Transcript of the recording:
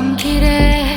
밤길에